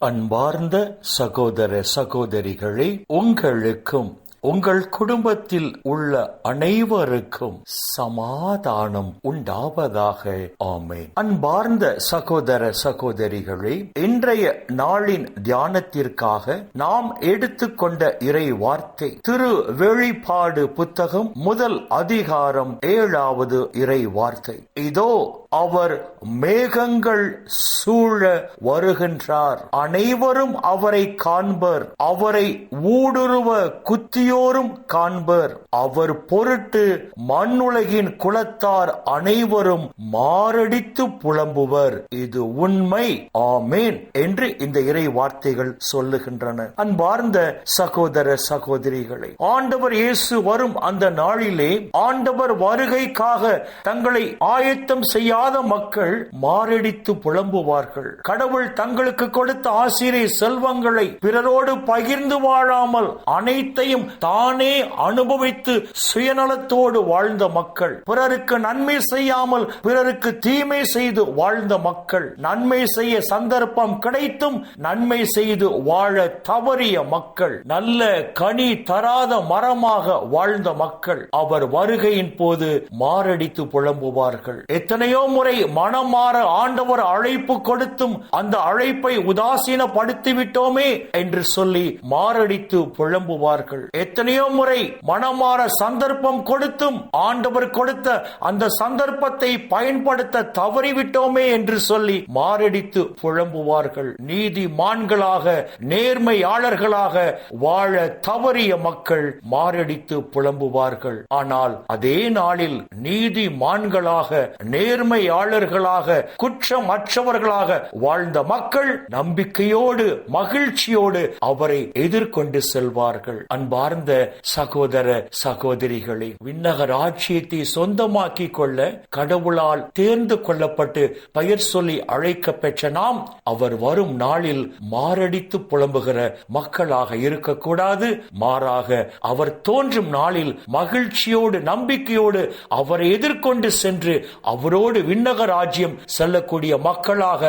அன்பார்ந்த சகோதர சகோதரிகளே உங்களுக்கும் உங்கள் குடும்பத்தில் உள்ள அனைவருக்கும் சமாதானம் உண்டாவதாக. ஆமேன். அன்பார்ந்த சகோதர சகோதரிகளே இன்றைய நாளின் தியானத்திற்காக நாம் எடுத்துக்கொண்ட இறை வார்த்தை திரு வெளிப்பாடு புத்தகம் முதல் அதிகாரம் ஏழாவது இறை வார்த்தை இதோ அவர் மேகங்கள் சூழ வருகின்றார். அனைவரும் அவரை காண்பர். அவரை ஊடுருவ குத்தி குத்தியோரும் காண்பர். அவர் பொருட்டு மண்ணுலகின் குலத்தார் அனைவரும் மாரடித்து புலம்புவர். இது உண்மை. ஆமேன் என்று இந்த இறை வார்த்தைகள் சொல்லுகின்றன. அன்பார்ந்த சகோதர சகோதரிகளை ஆண்டவர் இயேசு வரும் அந்த நாளிலே ஆண்டவர் வருகைக்காக தங்களை ஆயத்தம் செய்யாத மக்கள் மாரடித்து புலம்புவார்கள். கடவுள் தங்களுக்கு கொடுத்த ஆசிரிய செல்வங்களை பிறரோடு பகிர்ந்து வாழாமல் அனைத்தையும் தானே அனுபவித்து சுயநலத்தோடு வாழ்ந்த மக்கள். பிறருக்கு நன்மை செய்யாமல் பிறருக்கு தீமை செய்து வாழ்ந்த மக்கள். நன்மை செய்ய சந்தர்ப்பம் கிடைத்தும் நன்மை செய்து வாழ தவறிய மக்கள். நல்ல கனி தராத மரமாக வாழ்ந்த மக்கள். அவர் வருகையின் போது மாரடித்து புலம்புவார்கள். எத்தனையோ முறை மனம் மாற ஆண்டவர் அழைப்பு கொடுத்தும் அந்த அழைப்பை உதாசீனப்படுத்தி விட்டோமே என்று சொல்லி மாரடித்து புலம்புவார்கள். எத்தனையோ முறை மனமாற சந்தர்ப்பம் கொடுத்தும் ஆண்டவர் கொடுத்த அந்த சந்தர்ப்பத்தை பயன்படுத்த தவறிவிட்டோமே என்று சொல்லி மாரடித்து புலம்புவார்கள். நீதிமான்களாக நேர்மையாளர்களாக வாழ தவறிய மக்கள் மாரடித்து புலம்புவார்கள். ஆனால் அதே நாளில் நீதிமான்களாக நேர்மையாளர்களாக குற்றம் அற்றவர்களாக வாழ்ந்த மக்கள் நம்பிக்கையோடு மகிழ்ச்சியோடு அவரை எதிர்கொண்டு செல்வார்கள். அன்பார் சார்ந்த சகோதர சகோதரிகளை விண்ணக ராஜ்யத்தை சொந்தமாக்கி கொள்ள கடவுளால் தேர்ந்து கொள்ளப்பட்டு பெயர் சொல்லி அழைக்க பெற்ற நாம் அவர் வரும் நாளில் மாரடித்து புலம்புகிற மக்களாக இருக்கக்கூடாது. மாறாக அவர் தோன்றும் நாளில் மகிழ்ச்சியோடு நம்பிக்கையோடு அவரை எதிர்கொண்டு சென்று அவரோடு விண்ணக ராஜ்யம் செல்லக்கூடிய மக்களாக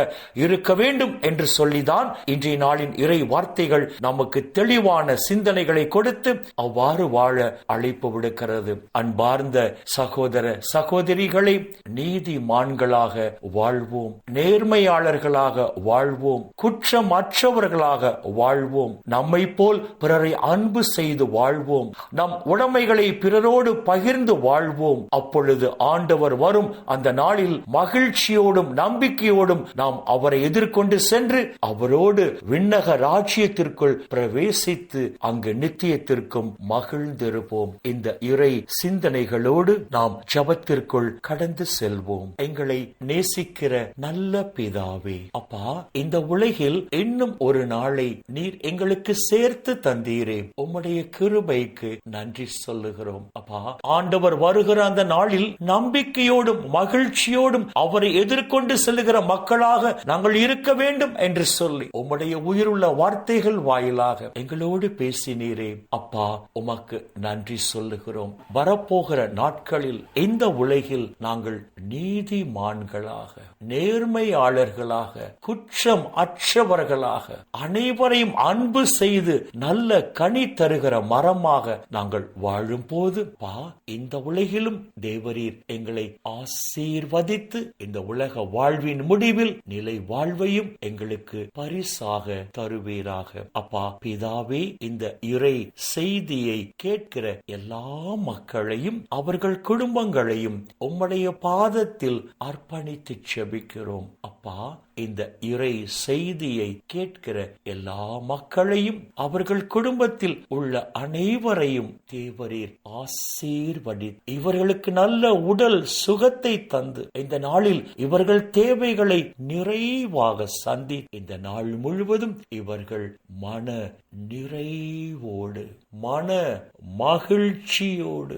இருக்க வேண்டும் என்று சொல்லிதான் இன்றைய நாளின் இறை வார்த்தைகள் நமக்கு தெளிவான சிந்தனைகளை கொடுத்து அவ்வாறு வாழ அழைப்பு விடுக்கிறது. அன்பார்ந்த சகோதர சகோதரிகளை நீதிமான்களாக வாழ்வோம். நேர்மையாளர்களாக வாழ்வோம். குற்றமற்றவர்களாக வாழ்வோம். நம்மை போல் பிறரை அன்பு செய்து வாழ்வோம். நம் உடைமைகளை பிறரோடு பகிர்ந்து வாழ்வோம். அப்பொழுது ஆண்டவர் வரும். அந்த நாளில் மகிழ்ச்சியோடும் நம்பிக்கையோடும் நாம் அவரை எதிர்கொண்டு சென்று அவரோடு விண்ணக ராஜ்யத்திற்குள் பிரவேசித்து அங்கு நித்தியத்திற்கு நித்தியத்திற்கும் மகிழ்ந்திருப்போம். இந்த இறை சிந்தனைகளோடு நாம் ஜபத்திற்குள் கடந்து செல்வோம். எங்களை நேசிக்கிற நல்ல பிதாவே. அப்பா இந்த உலகில் இன்னும் ஒரு நாளை நீர் எங்களுக்கு சேர்த்து தந்தீரே. உம்முடைய கிருபைக்கு நன்றி சொல்லுகிறோம். அப்பா ஆண்டவர் வருகிற அந்த நாளில் நம்பிக்கையோடும் மகிழ்ச்சியோடும் அவரை எதிர்கொண்டு செல்லுகிற மக்களாக நாங்கள் இருக்க வேண்டும் என்று சொல்லி உம்முடைய உயிருள்ள வார்த்தைகள் வாயிலாக எங்களோடு பேசினீரே. அப்பா அப்பா உமக்கு நன்றி சொல்லுகிறோம். வரப்போகிற நாட்களில் இந்த உலகில் நாங்கள் நீதிமான்களாக நேர்மையாளர்களாக குற்றம் அற்றவர்களாக அனைவரையும் அன்பு செய்து நல்ல கனி தருகிற மரமாக நாங்கள் வாழும் போது பா இந்த உலகிலும் தேவரீர் எங்களை ஆசீர்வதித்து இந்த உலக வாழ்வின் முடிவில் நிலை வாழ்வையும் எங்களுக்கு பரிசாக தருவீராக. அப்பா பிதாவே இந்த இறை செய் செய்தியை கேட்கிற எல்லா மக்களையும் அவர்கள் குடும்பங்களையும் உம்முடைய பாதத்தில் அர்ப்பணித்து செபிக்கிறோம். அப்பா இந்த இறை செய்தியை கேட்கிற எல்லா மக்களையும் அவர்கள் குடும்பத்தில் உள்ள அனைவரையும் தேவரீர் ஆசீர்வடி இவர்களுக்கு நல்ல உடல் சுகத்தை தந்து இந்த நாளில் இவர்கள் தேவைகளை நிறைவாக சந்தி இந்த நாள் முழுவதும் இவர்கள் மன நிறைவோடு மன மகிழ்ச்சியோடு